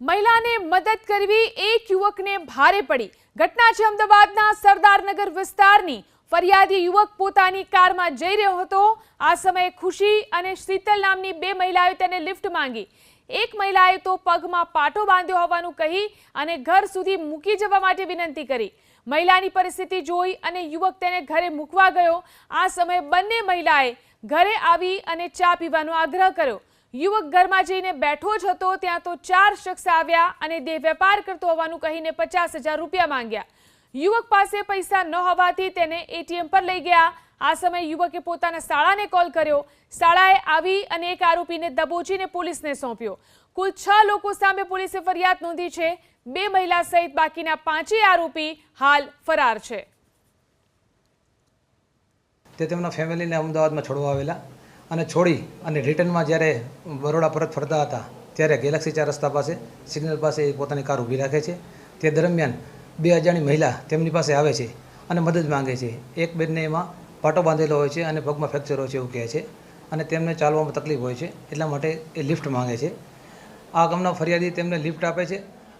મહિલાને મદદ કરવી એક યુવકને ભારે પડી. ઘટના છે અમદાવાદના સરદારનગર વિસ્તારની ફરિયાદી યુવક પોતાની કારમાં જઈ રહ્યો હતો. આ સમયે ખુશી અને શીતલ નામની બે મહિલાએ તેને લિફ્ટ માંગી. એક મહિલાએ તો પગમાં પાટો બાંધ્યો હોવાનું કહી અને ઘર સુધી મૂકી જવા માટે વિનંતી કરી. મહિલાની પરિસ્થિતિ જોઈ અને યુવક તેને ઘરે મૂકવા ગયો. આ સમયે બંને મહિલાએ ઘરે આવી અને ચા પીવાનો આગ્રહ કર્યો. યુવક ઘરમાં જઈને બેઠો જ હતો, ત્યાં તો ચાર શખ્સ આવ્યા અને દેહ વેપાર કરતો હોવાનું કહીને પચાસ રૂપિયા માંગ્યા. યુવક પાસે પૈસા ન હોવાથી તેને એટીએમ પર લઈ ગયા. આ સમયે યુવકે પોતાના શાળાને કોલ કર્યો. શાળાએ આવી અને એક આરોપીને દબોચીને પોલીસને સોંપ્યો. કુલ છ લોકો સામે પોલીસે ફરિયાદ નોંધી છે. બે મહિલા સહિત બાકીના પાંચેય આરોપી હાલ ફરાર છે. તે તેમના ફેમિલીને અમદાવાદમાં છોડવા આવેલા. અને છોડી અને રિટર્નમાં જ્યારે બરોડા પરત ફરતા હતા, ત્યારે ગેલેક્સી ચાર રસ્તા પાસે સિગ્નલ પાસે એ પોતાની કાર ઊભી રાખે છે. તે દરમિયાન બે અજાણી મહિલા તેમની પાસે આવે છે અને મદદ માંગે છે. એક બેનને એમાં પાટો બાંધેલો હોય છે અને પગમાં ફ્રેક્ચર હોય છે એવું કહે છે અને તેમને ચાલવામાં તકલીફ હોય છે એટલા માટે એ લિફ્ટ માંગે છે. આ ગામના ફરિયાદી તેમને લિફ્ટ આપે છે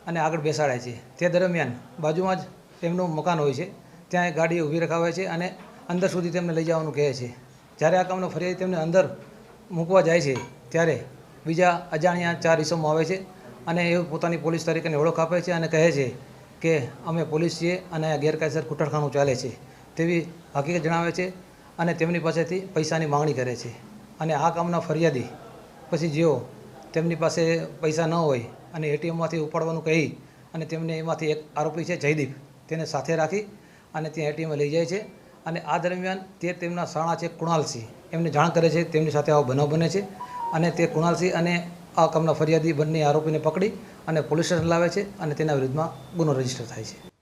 અને આગળ બેસાડે છે. તે દરમિયાન બાજુમાં જ એમનું મકાન હોય છે. ત્યાં એ ગાડી ઊભી રખાવે છે અને અંદર સુધી તેમને લઈ જવાનું કહે છે. જ્યારે આ કામનો ફરિયાદી તેમને અંદર મૂકવા જાય છે, ત્યારે બીજા અજાણ્યા ચાર ઇસમો આવે છે અને એ પોતાની પોલીસ તરીકેની ઓળખ આપે છે અને કહે છે કે અમે પોલીસ છીએ અને આ ગેરકાયદેસર કુટરખાનું ચાલે છે. તેવી હકીકત જણાવે છે અને તેમની પાસેથી પૈસાની માંગણી કરે છે. અને આ કામના ફરિયાદી પછી જેઓ તેમની પાસે પૈસા ન હોય અને એટીએમમાંથી ઉપાડવાનું કહી અને તેમને એમાંથી એક આરોપી છે જયદીપ, તેને સાથે રાખી અને ત્યાં એટીએમમાં લઈ જાય છે. અને આ દરમિયાન તે તેમના સાણા છે કુણાલસિંહ. એમને જાણ કરે છે, તેમની સાથે આવો બનાવ બને છે અને તે કુણાલસિંહ અને આ કામના ફરિયાદી બંને આરોપીને પકડી અને પોલીસ સ્ટેશન લાવે છે અને તેના વિરુદ્ધમાં ગુનો રજિસ્ટર થાય છે.